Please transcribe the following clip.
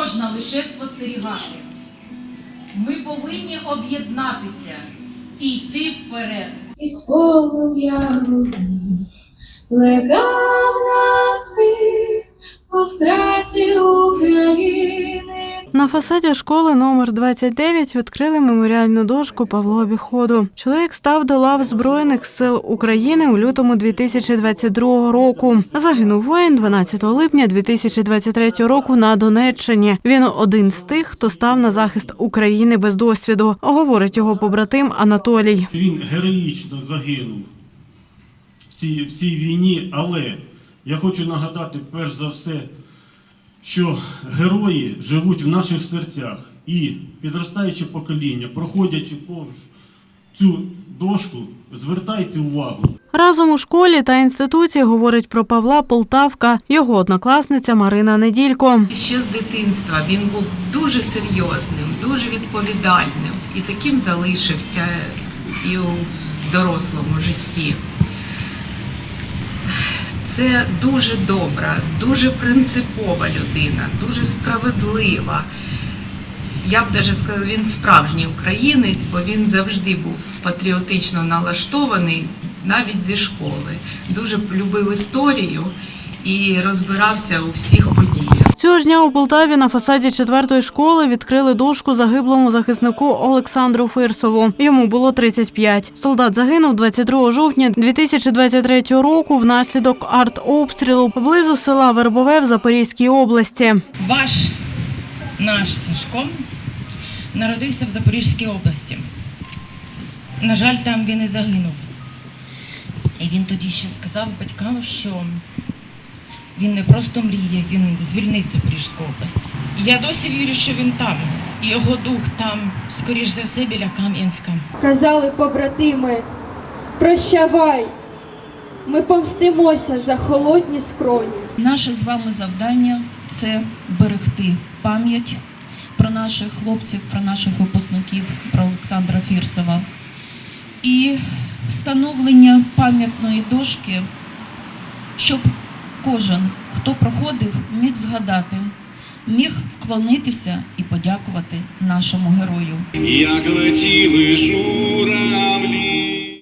можна лише спостерігати. Ми повинні об'єднатися і йти вперед. із полум'я грудні плекав на спів по втраті України. На фасаді школи номер 29 відкрили меморіальну дошку Павлу Обіходу. Чоловік став до лав Збройних сил України у лютому 2022 року. Загинув воїн 12 липня 2023 року на Донеччині. Він один з тих, хто став на захист України без досвіду, говорить його побратим Анатолій. Він героїчно загинув в цій, в цій війні, але я хочу нагадати перш за все, що герої живуть в наших серцях і підростаюче покоління, проходячи повз цю дошку, звертайте увагу. Разом у школі та інституті говорить про Павла Полтавка, його однокласниця Марина Неділько. Ще з дитинства він був дуже серйозним, дуже відповідальним і таким залишився і у дорослому житті. Це дуже добра, дуже принципова людина, дуже справедлива. Я б навіть сказала, він справжній українець, бо він завжди був патріотично налаштований навіть зі школи. Дуже любив історію і розбирався у всіх подіях. Цього ж дня у Полтаві на фасаді четвертої школи відкрили дошку загиблому захиснику Олександру Фирсову. Йому було 35. Солдат загинув 22 жовтня 2023 року внаслідок артобстрілу поблизу села Вербове в Запорізькій області. Ваш наш Сашко народився в Запорізькій області. На жаль, там він і загинув. І він тоді ще сказав батькам, що він не просто мріє, він звільнив Запорізьку область. Я досі вірю, що він там. І його дух там, скоріш за все, біля Кам'янська. Казали побратими, прощавай, ми помстимося за холодні скроні. Наше з вами завдання це берегти пам'ять про наших хлопців, про наших випускників, про Олександра Фірсова. І встановлення пам'ятної дошки, щоб кожен, хто проходив, міг згадати, міг вклонитися і подякувати нашому герою. Як летіли журавлі